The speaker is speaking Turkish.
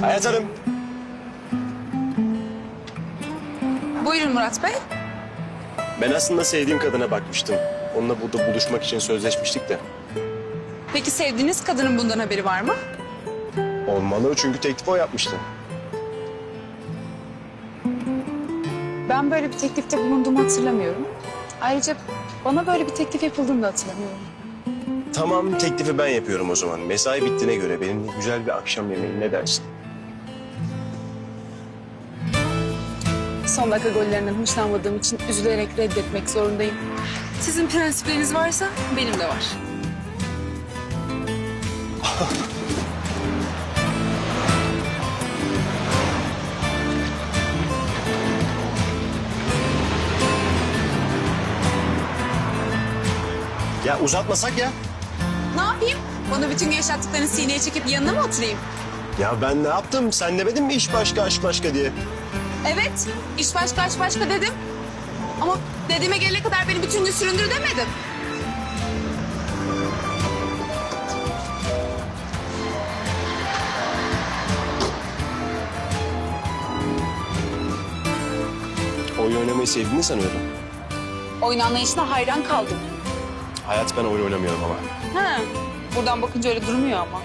Hayat Hanım. Buyurun Murat Bey. Ben aslında sevdiğim kadına bakmıştım. Onunla burada buluşmak için sözleşmiştik de. Peki sevdiğiniz kadının bundan haberi var mı? Olmalı çünkü teklif o yapmıştı. Ben böyle bir teklifte bulunduğumu hatırlamıyorum. Ayrıca bana böyle bir teklif yapıldığını da hatırlamıyorum. Tamam teklifi ben yapıyorum o zaman. Mesai bittiğine göre benimle güzel bir akşam yemeği ne dersin? Son dakika gollerinden hoşlanmadığım için üzülerek reddetmek zorundayım. Sizin prensipleriniz varsa benim de var. Ya uzatmasak ya. Ne yapayım? Bana bütün yaşattıklarını sineye çekip yanına mı oturayım? Ya ben ne yaptım? Sen demedin mi iş başka aşk başka diye? Evet, iş başka aşk başka dedim. Ama dediğime gelene kadar beni bütün gün süründür demedim. Oyun oynamayı sevdiğini sanıyordum. Oyun anlayışına hayran kaldım. Hayat ben oyun oynamıyorum ama. Ha, buradan bakınca öyle durmuyor ama.